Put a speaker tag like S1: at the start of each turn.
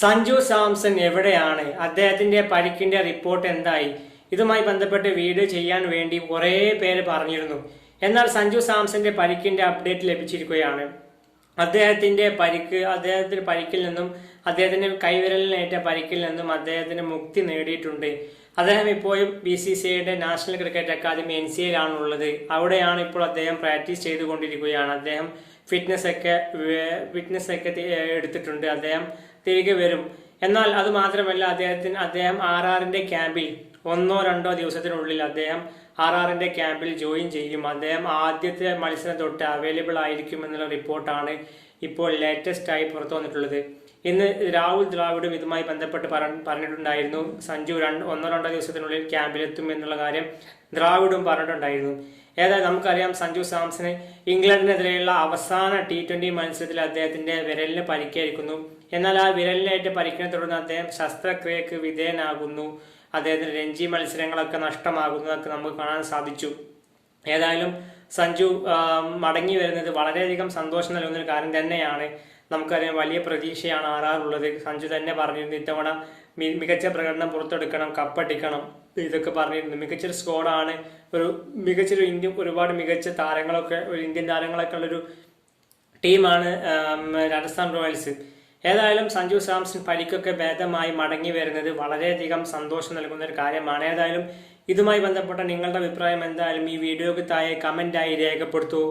S1: സഞ്ജു സാംസൺ എവിടെയാണ്? അദ്ദേഹത്തിന്റെ പരിക്കിന്റെ റിപ്പോർട്ട് എന്തായി? ഇതുമായി ബന്ധപ്പെട്ട് വീഡിയോ ചെയ്യാൻ വേണ്ടി കുറേ പേര് പറഞ്ഞിരുന്നു. എന്നാൽ സഞ്ജു സാംസന്റെ പരിക്കിന്റെ അപ്ഡേറ്റ് ലഭിച്ചിരിക്കുകയാണ്. അദ്ദേഹത്തിന്റെ പരിക്ക് അദ്ദേഹത്തിന് പരിക്കിൽ നിന്നും അദ്ദേഹത്തിന്റെ കൈവിരലിനേറ്റ പരിക്കിൽ നിന്നും അദ്ദേഹത്തിന് മുക്തി നേടിയിട്ടുണ്ട്. അദ്ദേഹം ഇപ്പോഴും ബി സി സി ഐയുടെ national cricket academy N C എയിലാണുള്ളത് അവിടെയാണ് ഇപ്പോൾ അദ്ദേഹം പ്രാക്ടീസ് ചെയ്തുകൊണ്ടിരിക്കുകയാണ്. അദ്ദേഹം ഫിറ്റ്നസ് ഒക്കെ ഫിറ്റ്നസ് ഒക്കെ എടുത്തിട്ടുണ്ട്. അദ്ദേഹം തിരികെ വരും. എന്നാൽ അത് മാത്രമല്ല അദ്ദേഹത്തിന് അദ്ദേഹം ആർ ആറിന്റെ ക്യാമ്പിൽ ഒന്നോ രണ്ടോ ദിവസത്തിനുള്ളിൽ അദ്ദേഹം ആർ ആറിന്റെ ക്യാമ്പിൽ ജോയിൻ ചെയ്യും. അദ്ദേഹം ആദ്യത്തെ മത്സരം തൊട്ട് അവൈലബിൾ ആയിരിക്കും എന്നുള്ള റിപ്പോർട്ടാണ് ഇപ്പോൾ ലേറ്റസ്റ്റ് ആയി പുറത്തു വന്നിട്ടുള്ളത് ഇന്ന് രാഹുൽ ദ്രാവിഡും ഇതുമായി ബന്ധപ്പെട്ട് പറഞ്ഞിട്ടുണ്ടായിരുന്നു. സഞ്ജു രണ്ട് ഒന്നോ രണ്ടോ ദിവസത്തിനുള്ളിൽ ക്യാമ്പിലെത്തും എന്നുള്ള കാര്യം ദ്രാവിഡും പറഞ്ഞിട്ടുണ്ടായിരുന്നു. ഏതായാലും നമുക്കറിയാം സഞ്ജു സാംസന് ഇംഗ്ലണ്ടിനെതിരെയുള്ള അവസാന ടി ട്വന്റി മത്സരത്തിൽ അദ്ദേഹത്തിന്റെ വിരലിന് പരിക്കേൽക്കുന്നു. എന്നാൽ ആ വിരലിനേറ്റ പരിക്കിനെ തുടർന്ന് അദ്ദേഹം ശസ്ത്രക്രിയക്ക് വിധേയനാകുന്നു. അദ്ദേഹത്തിന് രഞ്ജി മത്സരങ്ങളൊക്കെ നഷ്ടമാകുന്നതൊക്കെ നമുക്ക് കാണാൻ സാധിച്ചു. ഏതായാലും സഞ്ജു മടങ്ങി വരുന്നത് വളരെയധികം സന്തോഷം നൽകുന്ന ഒരു കാര്യം തന്നെയാണ്. നമുക്കറിയാം വലിയ പ്രതീക്ഷയാണ് ആർ ആർ ഉള്ളത് സഞ്ജു തന്നെ പറഞ്ഞിരുന്നു ഇത്തവണ മികച്ച പ്രകടനം പുറത്തെടുക്കണം കപ്പടിക്കണം ഇതൊക്കെ പറഞ്ഞിരുന്നു. മികച്ചൊരു സ്കോഡാണ് ഒരു മികച്ചൊരു ഇന്ത്യ ഒരുപാട് മികച്ച താരങ്ങളൊക്കെ ഒരു ഇന്ത്യൻ താരങ്ങളൊക്കെ ഉള്ളൊരു ടീമാണ് രാജസ്ഥാൻ റോയൽസ്. ഏതായാലും സഞ്ജു സാംസൺ പരിക്കൊക്കെ ഭേദമായി മടങ്ങി വരുന്നത് വളരെയധികം സന്തോഷം നൽകുന്ന ഒരു കാര്യമാണ്. ഏതായാലും ഇതുമായി ബന്ധപ്പെട്ട നിങ്ങളുടെ അഭിപ്രായം എന്തായാലും ഈ വീഡിയോക്ക് താഴെ കമന്റായി രേഖപ്പെടുത്തൂ.